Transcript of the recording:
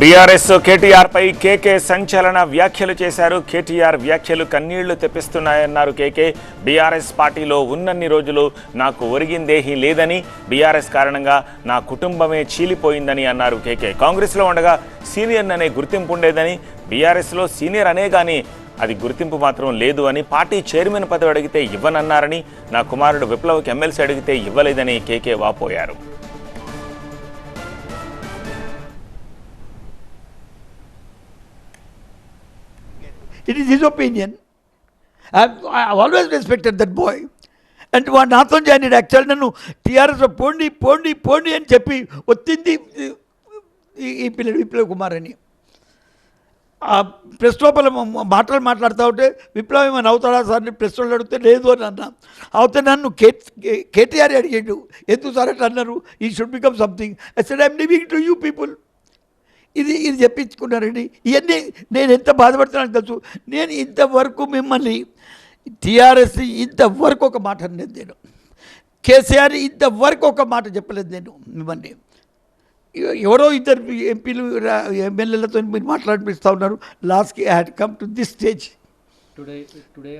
BRS KTR పై కేకే సంచలన వ్యాఖ్యలు చేశారు. కేటీఆర్ వ్యాఖ్యలు కన్నీళ్ళు తెప్పిస్తున్నాయన్నారు కేకే. బీఆర్ఎస్ పార్టీలో ఉన్నన్ని రోజులు నాకు ఒరిగిందేహీ లేదని బీఆర్ఎస్ కారణంగా నా కుటుంబమే చీలిపోయిందని అన్నారు కేకే. కాంగ్రెస్లో ఉండగా సీనియర్ అనే గుర్తింపు ఉండేదని బీఆర్ఎస్లో సీనియర్ అనే కానీ అది గుర్తింపు మాత్రం లేదు అని పార్టీ చైర్మన్ పదవి అడిగితే ఇవ్వనన్నారని నా కుమారుడు విప్లవ్కి ఎమ్మెల్సీ అడిగితే ఇవ్వలేదని కేకే వాపోయారు. It is his opinion. I've, always always respected that boy. And వాడు నాతో జాయిన్ యాక్చువల్ నన్ను టీఆర్ఎస్ పోండి పోండి పోండి అని చెప్పి వచ్చింది ఈ- ఈ పిల్లడు విప్లవ్ కుమార్ అని ఆ ప్రెస్ లోపల మాటలు మాట్లాడుతూ ఉంటే విప్లవం ఏమైనా అవుతాడా సార్ అని ప్రెస్ వాళ్ళు అడిగితే లేదు అని అన్నా. అవుతే నన్ను కే కే- కేటీఆర్ అడిగాడు. ఎందుకు సార్ అట్లా అన్నారు? ఈ should become something I said I'm living to you people ఇది ఇది చెప్పించుకున్నారండి. ఇవన్నీ నేను ఎంత బాధపడుతున్నాను తెలుసు. నేను ఇంతవరకు మిమ్మల్ని టీఆర్ఎస్ ఇంతవరకు ఒక మాట అనలేదు నేను. కేసీఆర్ ఇంతవరకు ఒక మాట చెప్పలేదు నేను మిమ్మల్ని. ఎవరో ఇద్దరు ఎంపీలు ఎమ్మెల్యేలతో మీరు మాట్లాడిపిస్తూ ఉన్నారు. లాస్ట్కి I had come to this stage today today